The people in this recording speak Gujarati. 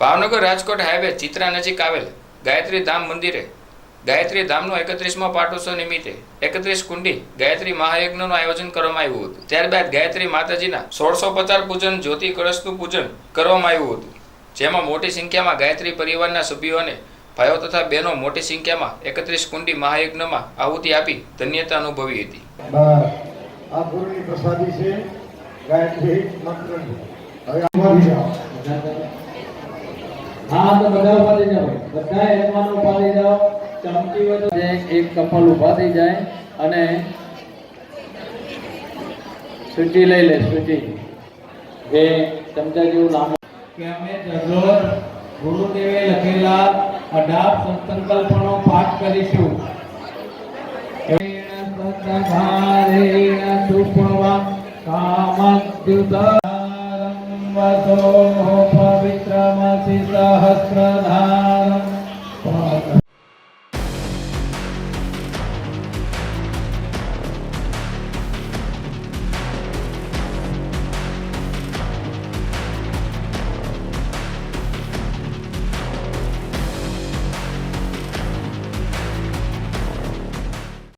ભાવનગર રાજકોટ હાઈવે ચિત્રા નજીક આવેલ ગાયત્રી ધામ મંદિરે ગાયત્રી ધામનો એકત્રીસમો પાટોત્સવ નિમિત્તે એકત્રીસ કુંડી ગાયત્રી મહાયજ્ઞનું આયોજન કરવામાં આવ્યું હતું. ત્યારબાદ ગાયત્રી માતાજીના સોળસો પચાસ પૂજન, જ્યોતિ કળશનું પૂજન કરવામાં આવ્યું હતું. જેમાં મોટી સંખ્યામાં ગાયત્રી પરિવારના સભ્યોને ભાઈઓ તથા બહેનો મોટી સંખ્યામાં એકત્રીસ કુંડી મહાયજ્ઞમાં આહુતિ આપી ધન્યતા અનુભવી હતી. પ્રસાદી છે ગાયત્રી મંત્ર. હવે હા, તો બધા ઊભા થઈ જાઓ બધા યજમાનો ઊભા થઈ જાઓ. ચમકી હોય એક કપલ ઊભા થઈ જાય અને સૂચિ લઈ લે સૂચિ જે ચમચા જેવું લાંબુ. કે અમે દરરોજ ગુરુદેવે લખેલા અઢાર સંકલ્પનો પાઠ કરીશું. વસો सहस्रधा